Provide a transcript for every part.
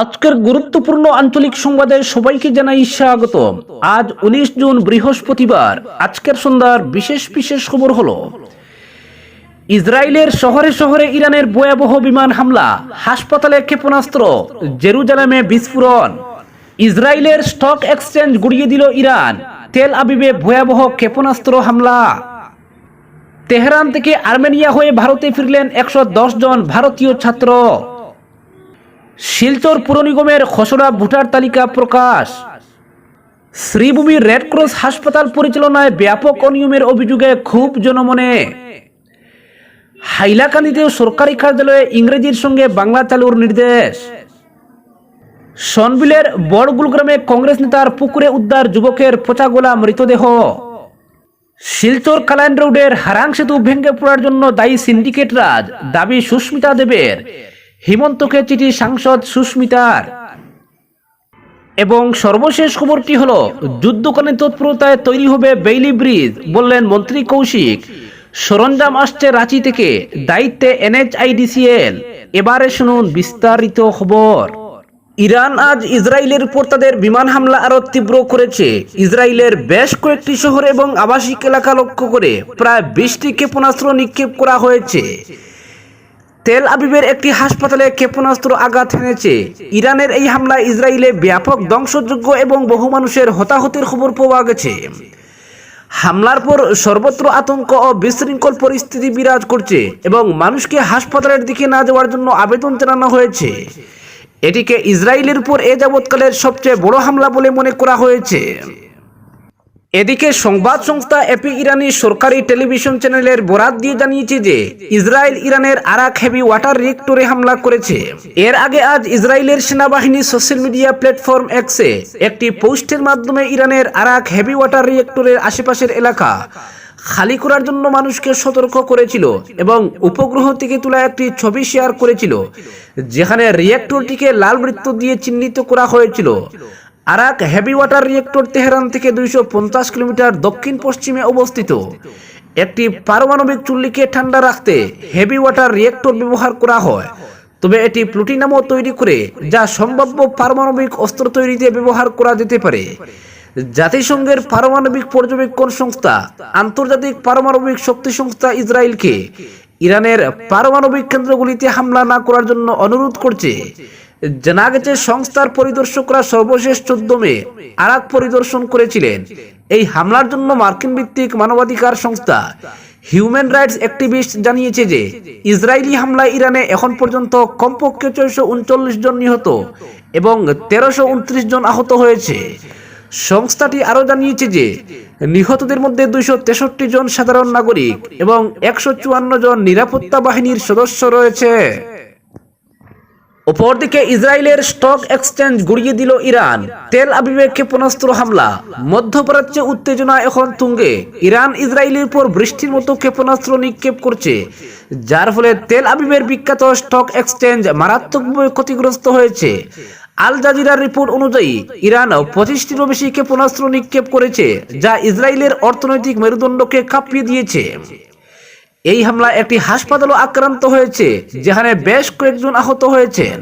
আজকের গুরুত্বপূর্ণ আঞ্চলিক সংবাদে সবাইকে জানাই স্বাগত আজ উনিশ জুন, বৃহস্পতিবার। আজকের সন্ধ্যার বিশেষ বিশেষ খবর হলো, ইসরায়েলের শহরে শহরে ইরানের ভয়াবহ বিমান হামলা, হাসপাতালে ক্ষেপণাস্ত্র, জেরুজালেমে বিস্ফোরণ। ইসরায়েলের স্টক এক্সচেঞ্জ গুড়িয়ে দিল ইরান, তেল আবিবে ভয়াবহ ক্ষেপণাস্ত্র হামলা। তেহরান থেকে আর্মেনিয়া হয়ে ভারতে ফিরলেন একশো দশ জন ভারতীয় ছাত্র। শিলচর পুর নিগমের খসড়া ভোটার তালিকা প্রকাশ। শ্রীভূমি রেডক্রস হাসপাতাল পরিচালনায় ব্যাপক অনিয়মের অভিযোগে খুব জনমনে। হাইলাকান্দিতেও সরকারি কার্যালয়ে ইংরেজির সঙ্গে বাংলা চালুর নির্দেশ। সনবিলের বড়গুল গ্রামে কংগ্রেস নেতার পুকুরে উদ্ধার যুবকের পচাগোলা মৃতদেহ। শিলচর কালাইন রোডের হারাং সেতু ভেঙে পড়ার জন্য দায়ী সিন্ডিকেট রাজ দাবি সুস্মিতা দেবের। হিমন্তকে চিঠি সাংসদ সুস্মিতার। এবং সর্বশেষ খবরটি হলো, যুদ্ধকালীন তৎপরতায় তৈরি হবে বেইলি ব্রিজ, বললেন মন্ত্রী কৌশিক। সরঞ্জাম আসছে রাঁচি থেকে, দায়িত্বে এনএচআইডিসিএল এবারে শুনুন বিস্তারিত খবর। ইরান আজ ইসরায়েলের উপর তাদের বিমান হামলা আরও তীব্র করেছে। ইসরায়েলের বেশ কয়েকটি শহর এবং আবাসিক এলাকা লক্ষ্য করে প্রায় বিশটি ক্ষেপণাস্ত্র নিক্ষেপ করা হয়েছে। তেল আবিবের একটি হাসপাতালে ক্ষেপণাস্ত্র আঘাত হেনেছে। ইরানের এই হামলায় ইসরায়েলে ব্যাপক ধ্বংসযোগ্য এবং বহু মানুষের হতাহতের খবর পাওয়া গেছে। হামলার পর সর্বত্র আতঙ্ক ও বিশৃঙ্খল পরিস্থিতি বিরাজ করছে এবং মানুষকে হাসপাতালের দিকে না যাওয়ার জন্য আবেদন জানানো হয়েছে। এটিকে ইসরায়েলের উপর এ যাবৎকালের সবচেয়ে বড় হামলা বলে মনে করা হয়েছে। এদিকে সংবাদ সংস্থা এপি ইরানি সরকারি টেলিভিশন চ্যানেলের বরাত দিয়ে জানিয়েছে যে, ইসরায়েল ইরানের আরাক হেভি ওয়াটার রিয়েক্টরে হামলা করেছে। এর আগে আজ ইসরায়েলের সেনাবাহিনী সোশ্যাল মিডিয়া প্ল্যাটফর্ম এক্সে একটি পোস্টের মাধ্যমে ইরানের আরাক হেভি ওয়াটার রিয়েক্টরের আশেপাশের এলাকা খালি করার জন্য মানুষকে সতর্ক করেছিল এবং উপগ্রহ থেকে তোলা একটি ছবি শেয়ার করেছিল, যেখানে রিয়েক্টরটিকে লাল বৃত্ত দিয়ে চিহ্নিত করা হয়েছিল। আরাক হেভি ওয়াটার রিয়েক্টর তেহরান থেকে দুইশো পঞ্চাশ কিলোমিটার দক্ষিণ পশ্চিমে অবস্থিত। একটি পারমাণবিক চুল্লিকে ঠান্ডা রাখতে হেভি ওয়াটার রিয়েক্টর ব্যবহার করা হয়। তবে এটি প্লুটিনামও তৈরি করে যা সম্ভাব্য পারমাণবিক অস্ত্র তৈরিতে ব্যবহার করা যেতে পারে। জাতিসংঘের পারমাণবিক পর্যবেক্ষণ সংস্থা, আন্তর্জাতিক পারমাণবিক শক্তি সংস্থা ইসরায়েলকে ইরানের পারমাণবিক কেন্দ্রগুলিতে হামলা না করার জন্য অনুরোধ করছে। জানা গেছে সংস্থার পরিদর্শকরা সর্বশেষ চোদ্দ মে আরাক পরিদর্শন করেছিলেন। এই হামলার জন্য মার্কিন ভিত্তিক মানবাধিকার সংস্থা হিউম্যান রাইটস অ্যাক্টিভিস্ট জানিয়েছে যে, ইসরায়েলি হামলায় ইরানে এখন পর্যন্ত কমপক্ষে ছয়শো উনচল্লিশ জন নিহত এবং তেরোশো উনত্রিশ জন আহত হয়েছে। সংস্থাটি আরও জানিয়েছে যে, নিহতদের মধ্যে দুইশো তেষট্টি জন সাধারণ নাগরিক এবং একশো চুয়ান্ন জন নিরাপত্তা বাহিনীর সদস্য রয়েছে। অপরদিকে ইসরায়েলের স্টক এক্সচেঞ্জ গুড়িয়ে দিল ইরান। তেল আবিবে ক্ষেপণাস্ত্র হামলা। মধ্যপ্রাচ্যে উত্তেজনা এখন তুঙ্গে। ইরান ইসরায়েলের উপর বৃষ্টির মতো ক্ষেপণাস্ত্র নিক্ষেপ করছে, যার ফলে তেল আবিবের বিখ্যাত স্টক এক্সচেঞ্জ মারাত্মকভাবে ক্ষতিগ্রস্ত হয়েছে। আল জাজিরার রিপোর্ট অনুযায়ী, ইরান পঁচিশটিরও বেশি ক্ষেপণাস্ত্র নিক্ষেপ করেছে, যা ইসরায়েলের অর্থনৈতিক মেরুদণ্ডকে কাঁপিয়ে দিয়েছে। এই হামলায় একটি হাসপাতালও আক্রান্ত হয়েছে, যেখানে বেশ কয়েকজন আহত হয়েছেন।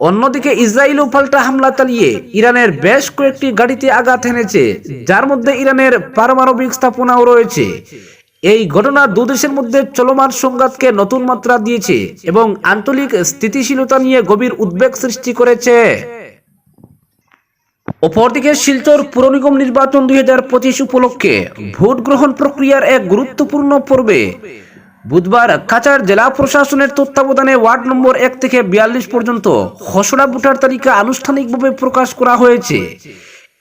অন্যদিকে ইসরায়েলও পাল্টা হামলা চালিয়ে ইরানের বেশ কয়েকটি গাড়িতে আঘাত এনেছে, যার মধ্যে ইরানের পারমাণবিক স্থাপনাও রয়েছে। এই ঘটনা দুদেশের মধ্যে চলমান সংঘাতকে নতুন মাত্রা দিয়েছে এবং আঞ্চলিক স্থিতিশীলতা নিয়ে গভীর উদ্বেগ সৃষ্টি করেছে। অপরদিকে শিলচর পুর নিগম নির্বাচন দুই হাজার পঁচিশ উপলক্ষে ভোট গ্রহণ প্রক্রিয়ার এক গুরুত্বপূর্ণ পর্বে বুধবার কাছাড় জেলা প্রশাসনের তত্ত্বাবধানে ওয়ার্ড নম্বর এক থেকে বিয়াল্লিশ পর্যন্ত খসড়া ভোটার তালিকা আনুষ্ঠানিকভাবে প্রকাশ করা হয়েছে।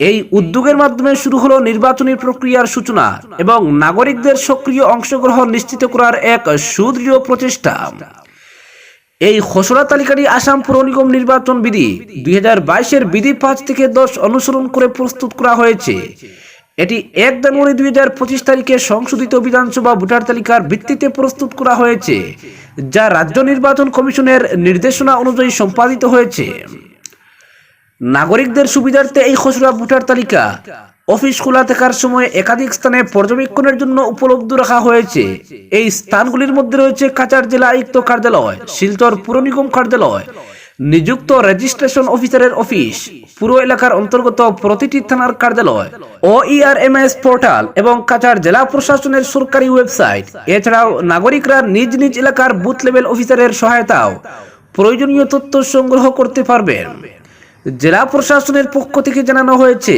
এই উদ্যোগের মাধ্যমে শুরু হলো নির্বাচনী প্রক্রিয়ার সূচনা এবং নাগরিকদের সক্রিয় অংশগ্রহণ নিশ্চিত করার এক সুদৃঢ় প্রচেষ্টা। এই খসড়া তালিকাটি আসাম পৌর নিগম নির্বাচন বিধি দুই বাইশের বিধি পাঁচ থেকে দশ অনুসরণ করে প্রস্তুত করা হয়েছে। এটি এক জানুয়ারি দুই হাজার পঁচিশ তারিখে সংশোধিত বিধানসভা ভোটার তালিকার ভিত্তিতে প্রস্তুত করা হয়েছে, যা রাজ্য নির্বাচন কমিশনের নির্দেশনা অনুযায়ী সম্পাদিত হয়েছে। নাগরিকদের সুবিধার্থে এই খসড়া ভোটার তালিকা অফিস খোলা থাকার সময় একাধিক স্থানে পর্যবেক্ষণের জন্য উপলব্ধ রাখা হয়েছে। এই স্থানগুলির মধ্যে রয়েছে কাচার জেলা আয়ুক্ত কার্যালয়, শিলচর পুর নিগম কার্যালয়, নিযুক্ত রেজিস্ট্রেশন অফিসারের অফিস, পুরো এলাকার অন্তর্গত প্রতিটি থানার কার্যালয় ও ইআরএমএস পোর্টাল এবং কাচার জেলা প্রশাসনের সরকারি ওয়েবসাইট। এছাড়াও নাগরিকরা নিজ নিজ এলাকার বুথ লেভেল অফিসারের সহায়তাও প্রয়োজনীয় তথ্য সংগ্রহ করতে পারবেন। জেলা প্রশাসনের পক্ষ থেকে জানানো হয়েছে,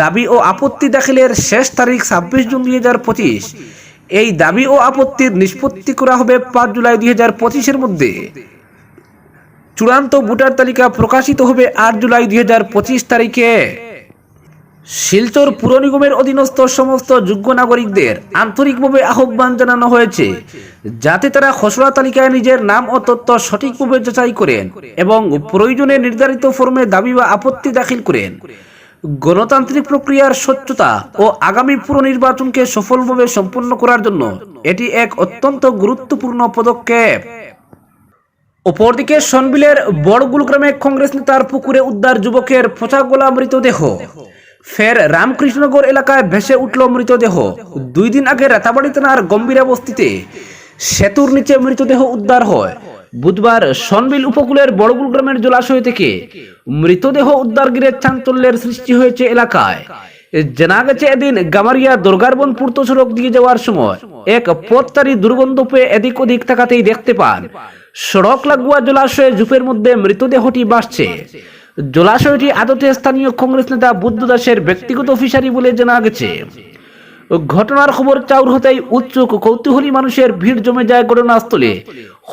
দাবি ও আপত্তি দাখিলের শেষ তারিখ ছাব্বিশ জুন দুই হাজার পঁচিশ। এই দাবি ও আপত্তির নিষ্পত্তি করা হবে পাঁচ জুলাই দুই হাজার পঁচিশের মধ্যে। চূড়ান্ত ভোটার তালিকা প্রকাশিত হবে আট জুলাই দুই হাজার পঁচিশ তারিখে। শিলচর পুর নিগমের অধীনস্থ সমস্ত যোগ্য নাগরিকদের আন্তরিকভাবে আহ্বান জানানো হয়েছে, যাতে তারা খসড়া তালিকায় নিজের নাম ও তথ্য সঠিকভাবে যাচাই করেন এবং প্রয়োজনে নির্ধারিত ফর্মে দাবি বা আপত্তি দাখিল করেন। গণতান্ত্রিক প্রক্রিয়ার স্বচ্ছতা ও আগামী পুর নির্বাচনকে সফলভাবে সম্পন্ন করার জন্য এটি এক অত্যন্ত গুরুত্বপূর্ণ পদক্ষেপ। অপরদিকে সনবিলের বড়গুল গ্রামে কংগ্রেস নেতার পুকুরে উদ্ধার যুবকের পচা গোলা মৃতদেহ। ফের রামকৃষ্ণনগর এলাকায় ভেসে উঠল মৃতদেহ। দুই দিন আগে রাতাবাড়ি থানার গম্ভীরা বস্তিতে সেতুর নিচে মৃতদেহ উদ্ধার হয়। বুধবার সনবিল উপকূলের বড়গুল গ্রামের জলাশয় থেকে মৃতদেহ উদ্ধার গিরে চাঞ্চল্যের সৃষ্টি হয়েছে এলাকায়। জানা গেছে এদিন গামারিয়া দুর্গারবন পূর্ত সড়ক দিয়ে যাওয়ার সময় এক পথচারী দুর্গন্ধ পেয়ে এদিক ওদিক তাকাতেই দেখতে পান। সড়ক লাগোয়া জলাশয়ে জুপের মধ্যে মৃতদেহটি ভাসছে জলাশয়টি আদতে স্থানীয় কংগ্রেস নেতা বুদ্ধ দাসের ব্যক্তিগত ফিশারি বলে জানা গেছে। ঘটনার খবর চাউর হতেই উৎসুক কৌতূহলী মানুষের ভিড় জমে যায় ঘটনাস্থলে।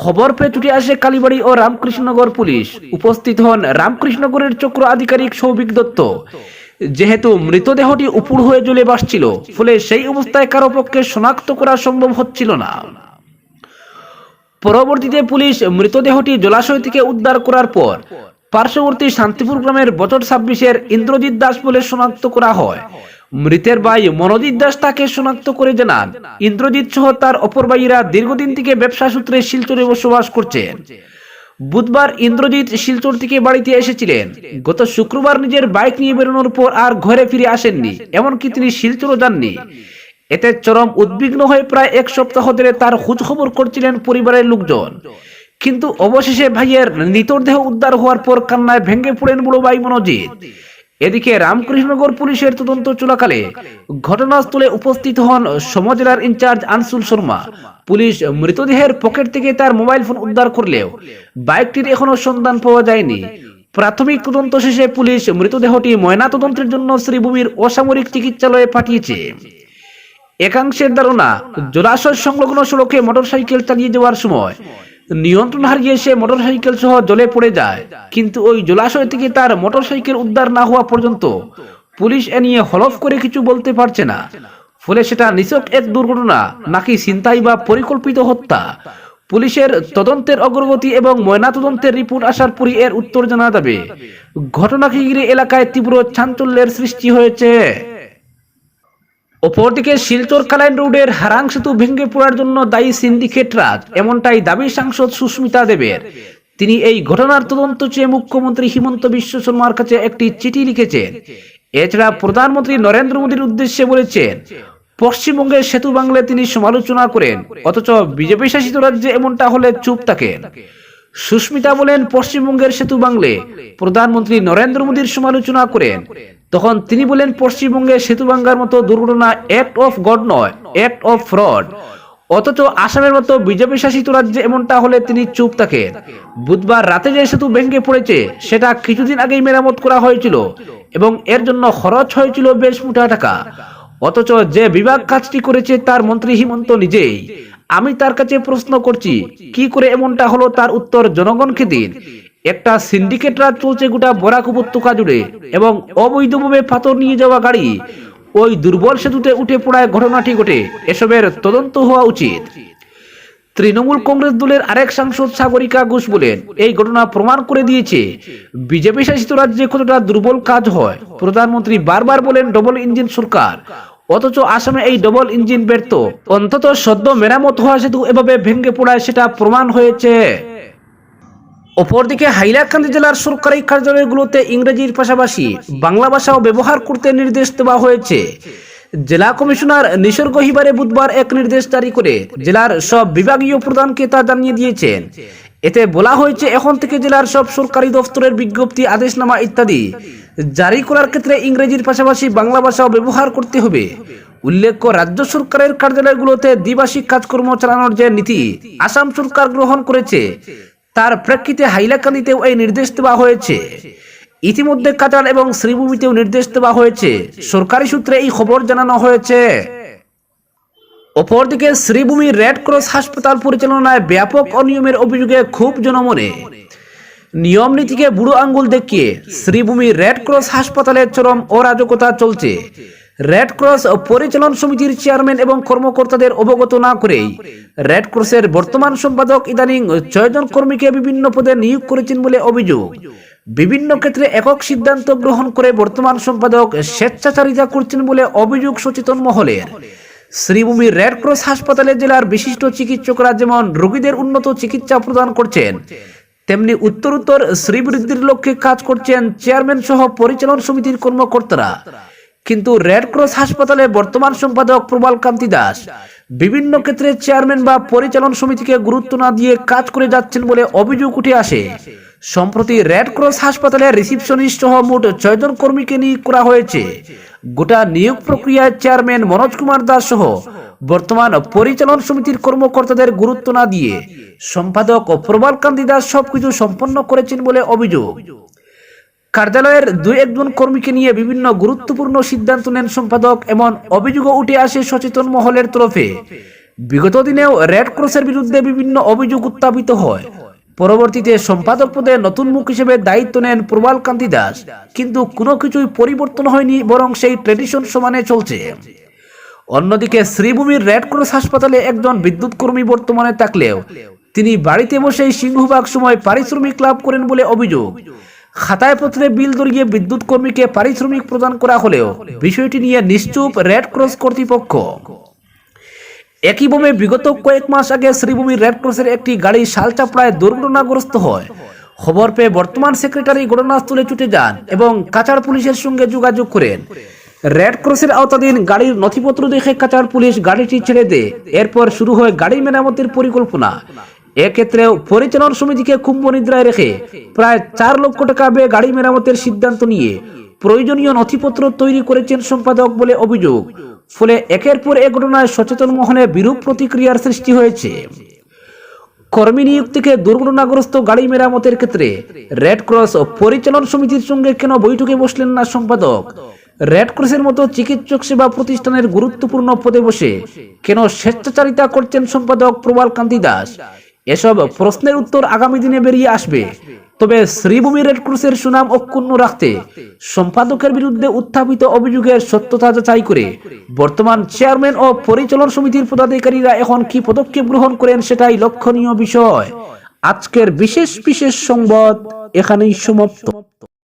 খবর পেয়ে ছুটে আসে কালীবাড়ি ও রামকৃষ্ণনগর পুলিশ। উপস্থিত হন রামকৃষ্ণনগরের চক্র আধিকারিক সৌভিক দত্ত। যেহেতু মৃতদেহটি উপুড় হয়ে জ্বলে বাসছিল, ফলে সেই অবস্থায় কারও পক্ষে শনাক্ত করা সম্ভব হচ্ছিল না। পরবর্তীতে পুলিশ মৃতদেহটি জলাশয় থেকে উদ্ধার করার পর পার্শ্ববর্তী শান্তিপুর গ্রামের বছর ছাব্বিশের ইন্দ্রজিৎ দাস বলে শনাক্ত করা হয়। মৃতের ভাই মনোজিৎ দাস তাকে শনাক্ত করে জানান, ইন্দ্রজিৎ সহ তার অপর ভাইয়েরা দীর্ঘদিন থেকে ব্যবসা সূত্রে শিলচরে বসবাস করছেন। বুধবার ইন্দ্রজিৎ শিলচর থেকে বাড়িতে এসেছিলেন। গত শুক্রবার নিজের বাইক নিয়ে বেরোনোর পর আর ঘরে ফিরে আসেননি, এমনকি তিনি শিলচরও যাননি। এতে চরম উদ্বিগ্ন হয়ে প্রায় এক সপ্তাহ ধরে তার খোঁজ খবর করছিলেন পরিবারের লোকজন। কিন্তু অবশেষে ভাইয়ের মৃতদেহ উদ্ধার হওয়ার পর কান্নায় ভেঙে পড়েন বড় ভাই মনোজিৎ। এদিকে রামকৃষ্ণনগর পুলিশের তদন্ত চলাকালে ঘটনাস্থলে উপস্থিত হন সমজেলার ইনচার্জ আনসুল শর্মা। পুলিশ মৃতদেহের পকেট থেকে তার মোবাইল ফোন উদ্ধার করলেও বাইকটির এখনও সন্ধান পাওয়া যায়নি। প্রাথমিক তদন্ত শেষে পুলিশ মৃতদেহটি ময়না তদন্তের জন্য শ্রীভূমির অসামরিক চিকিৎসালয়ে পাঠিয়েছে। একাংশের ধারণা, জলাশয় সংলগ্ন সড়কে মোটরসাইকেল চালিয়ে যাওয়ার সময় নিয়ন্ত্রণ হারিয়ে সে মোটরসাইকেল সহ জলে পড়ে যায়। কিন্তু ওই জলাশয় থেকে তার মোটরসাইকেল উদ্ধার না হওয়া পর্যন্ত পুলিশ এ নিয়ে হলফ করে কিছু বলতে পারছে না। ফলে সেটা নিছক এক দুর্ঘটনা, নাকি ছিনতাই বা পরিকল্পিত হত্যা? পুলিশের তদন্তের অগ্রগতি এবং ময়না তদন্তের রিপোর্ট আসার পরই এর উত্তর জানা যাবে। ঘটনাকে ঘিরে এলাকায় তীব্র চাঞ্চল্যের সৃষ্টি হয়েছে। অপরদিকে শিলচর কালাইন রোডের হারাং সেতু ভেঙে পড়ার জন্য দায়ী সিন্ডিকেট রাজ, এমনটাই দাবি সাংসদ সুস্মিতা দেবের। তিনি এই ঘটনার তদন্ত চেয়ে মুখ্যমন্ত্রী হিমন্ত বিশ্ব শর্মার কাছে একটি চিঠি লিখেছেন। এছাড়া প্রধানমন্ত্রী নরেন্দ্র মোদীর উদ্দেশ্যে বলেছেন, পশ্চিমবঙ্গের সেতু বাংলায় তিনি সমালোচনা করেন, অথচ বিজেপি শাসিত রাজ্যে এমনটা হলে চুপ থাকেন। সুস্মিতা বলেন, পশ্চিমবঙ্গের সেতু বাংলে প্রধানমন্ত্রী নরেন্দ্র মোদীর সমালোচনা করেন। তখন তিনি বলেন, পশ্চিমবঙ্গে সেতু বাঙ্গার মতো দুর্ঘটনা অ্যাক্ট অফ গড নয় অ্যাক্ট অফ ফ্রড অথচ আসামের মতো বিজেপি শাসিত রাজ্যে এমনটা হলে তিনি চুপ থাকেন। বুধবার রাতে যে সেতু ভেঙে পড়েছে, সেটা কিছুদিন আগেই মেরামত করা হয়েছিল এবং এর জন্য খরচ হয়েছিল বেশ মোটা টাকা। অথচ যে বিভাগ কাজটি করেছে, তার মন্ত্রী হিমন্ত নিজেই। আমি তার কাছে প্রশ্ন করছি, কি করে এমনটা হলো? তার উত্তর জনগণকে দিন একটা সিন্ডিকেট রাজ চলছে গোটা বরাক উপত্যকা জুড়ে এবং অবৈধভাবে পাথর নিয়ে যাওয়া গাড়ি। ওই দুর্বল সেতুতে উঠে পড়ায় ঘটনাটি ঘটে। এসবের তদন্ত হওয়া উচিত। তৃণমূল কংগ্রেস দলের আরেক সাংসদ সাগরিকা ঘোষ বলেন, এই ঘটনা প্রমাণ করে দিয়েছে, বিজেপি শাসিত রাজ্যে কতটা দুর্বল কাজ হয়। প্রধানমন্ত্রী বারবার বলেন, ডবল ইঞ্জিন সরকার, অথচ আসামে এই ডবল ইঞ্জিন ব্যর্থ। অন্তত সদ্য মেরামত হওয়া সেতু এভাবে ভেঙে পড়ায় সেটা প্রমাণ হয়েছে। অপরদিকে হাইলাকান্দি জেলার সরকারি কার্যালয়গুলোতে ইংরেজির পাশাপাশি বাংলা ভাষাও ব্যবহার করতে নির্দেশ দেওয়া হয়েছে। জেলা কমিশনার নিসর্গ হিবারে বুধবার এক নির্দেশ জারি করে জেলার সব বিভাগীয় প্রধানকে তা জানিয়ে দিয়েছেন। এতে বলা হয়েছে, এখন থেকে জেলার সব সরকারি দফতরের বিজ্ঞপ্তি, আদেশনামা ইত্যাদি জারি করার ক্ষেত্রে ইংরেজির পাশাপাশি বাংলা ভাষাও ব্যবহার করতে হবে। উল্লেখ্য, রাজ্য সরকারের কার্যালয়গুলোতে দ্বিভাষিক কাজকর্ম চালানোর যে নীতি, আসাম সরকার গ্রহণ করেছে। তার প্রেক্ষিতে হাইলাকান্দিতেও এই নির্দেশ দেওয়া হয়েছে। ইতিমধ্যে কাটার এবং শ্রীভূমিতেও নির্দেশ দেওয়া হয়েছে। সরকারি সূত্রে এই খবর জানানো হয়েছে। অপরদিকে শ্রীভূমি রেড ক্রস হাসপাতাল পরিচালনায় ব্যাপক অনিয়মের অভিযোগে খুব জনমনে। নিয়ম নীতিকে বুড়ো আঙ্গুল দেখিয়ে শ্রীভূমি রেড ক্রস হাসপাতালের চরম অরাজকতা চলছে। রেড ক্রস পরিচালন সমিতির চেয়ারম্যান এবং কর্মকর্তাদের অবগত না করেই রেড ক্রসের বর্তমান সম্পাদক ইদানিং ছয়জন কর্মীকে বিভিন্ন পদে নিয়োগ করেছেন বলে অভিযোগ। বিভিন্ন ক্ষেত্রে একক সিদ্ধান্ত গ্রহণ করে বর্তমান সম্পাদক স্বেচ্ছাচারিতা করছেন বলে অভিযোগ সচেতন মহলের। শ্রীভূমি রেড ক্রস হাসপাতালে জেলার বিশিষ্ট চিকিৎসকরা যেমন রোগীদের উন্নত চিকিৎসা প্রদান করছেন, তেমনি উত্তরোত্তর শ্রীবৃদ্ধির লক্ষ্যে কাজ করছেন চেয়ারম্যান সহ পরিচালন সমিতির কর্মকর্তারা। কিন্তু রেড ক্রস হাসপাতালে বর্তমান সম্পাদক প্রবাল কান্তি দাস বিভিন্ন ক্ষেত্রে চেয়ারম্যান বা পরিচালন সমিতিকে গুরুত্ব না দিয়ে কাজ করে যাচ্ছেন বলে অভিযোগ উঠে আসে। সম্প্রতি রেড ক্রস হাসপাতালে রিসিপশনিস্ট সহ মোট ছয়জন কর্মীকে নিয়োগ করা হয়েছে। গোটা নিয়োগ প্রক্রিয়ায় চেয়ারম্যান মনোজ কুমার দাস সহ বর্তমান পরিচালন সমিতির কর্মকর্তাদের গুরুত্ব না দিয়ে সম্পাদক প্রবাল কান্তি দাস সবকিছু সম্পন্ন করেছেন বলে অভিযোগ। কার্যালয়ের দুই একজন কর্মীকে নিয়ে বিভিন্ন গুরুত্বপূর্ণ সিদ্ধান্ত নেন সম্পাদক, এমন অভিযোগও উঠে আসে সচেতন মহলের তরফে। বিগত দিনেও রেড ক্রসের বিরুদ্ধে বিভিন্ন অভিযোগ উত্থাপিত হয়। পরবর্তীতে সম্পাদক পদে নতুন মুখ হিসেবে দায়িত্ব নেন প্রবাল কান্তি দাস। কিন্তু কোনো কিছুই পরিবর্তন হয়নি, বরং সেই ট্রেডিশন সমানে চলছে। অন্যদিকে শ্রীভূমির রেড ক্রস হাসপাতালে একজন বিদ্যুৎ কর্মী বর্তমানে থাকলেও, তিনি বাড়িতে বসেই সিংহভাগ সময় পারিশ্রমিক লাভ করেন বলে অভিযোগ। খাতায় পত্রে বিল দরিয়ে বিদ্যুৎ কর্মীকে পারিশ্রমিক প্রদান করা হলেও বিষয়টি নিয়ে নিশ্চুপ রেড ক্রস কর্তৃপক্ষ। একইভাবে বিগত কয়েক মাস আগে শ্রীভূমি রেড ক্রসের একটি গাড়ি শালচাপড়ায় দুর্ঘটনাগ্রস্ত হয়। খবর পেয়ে বর্তমান সেক্রেটারি ঘটনাস্থলে ছুটে যান এবং কাচার পুলিশের সঙ্গে যোগাযোগ করেন। রেড ক্রসের আওতাধীন গাড়ির নথিপত্র দেখে কাচার পুলিশ গাড়িটি ছেড়ে দেয়। এরপর শুরু হয় গাড়ি মেরামতের পরিকল্পনা। এক্ষেত্রেও পরিচালন সমিতিকে কুম্ভ নিদ্রায় রেখে প্রায় চার লক্ষ টাকা ব্যয়ে গাড়ি মেরামতের সিদ্ধান্ত নিয়ে প্রয়োজনীয় নথিপত্র তৈরি করেছেন সম্পাদক বলে অভিযোগ। ফলে একের পর এ ঘটনায় সচেতন মহলে বিরূপ প্রতিক্রিয়ার সৃষ্টি হয়েছে। কর্মী নিয়োগ দুর্ঘটনাগ্রস্ত গাড়ি মেরামতের ক্ষেত্রে রেড ক্রস ও পরিচালন সমিতির সঙ্গে কেন বৈঠকে বসলেন না সম্পাদক? রেড ক্রসের মতো চিকিৎসক সেবা প্রতিষ্ঠানের গুরুত্বপূর্ণ পদে বসে কেন স্বেচ্ছাচারিতা করছেন সম্পাদক প্রবাল কান্তি দাস? এসব প্রশ্নের উত্তর আগামী দিনে বেরিয়ে আসবে। তবে শ্রীভূমি রেড ক্রসের সুনাম অক্ষুণ্ণ রাখতে সম্পাদকের বিরুদ্ধে উত্থাপিত অভিযোগের সত্যতা যাচাই করে বর্তমান চেয়ারম্যান ও পরিচালন সমিতির পদাধিকারীরা এখন কি পদক্ষেপ গ্রহণ করেন সেটাই লক্ষণীয় বিষয়। আজকের বিশেষ বিশেষ সংবাদ এখানেই সমাপ্ত।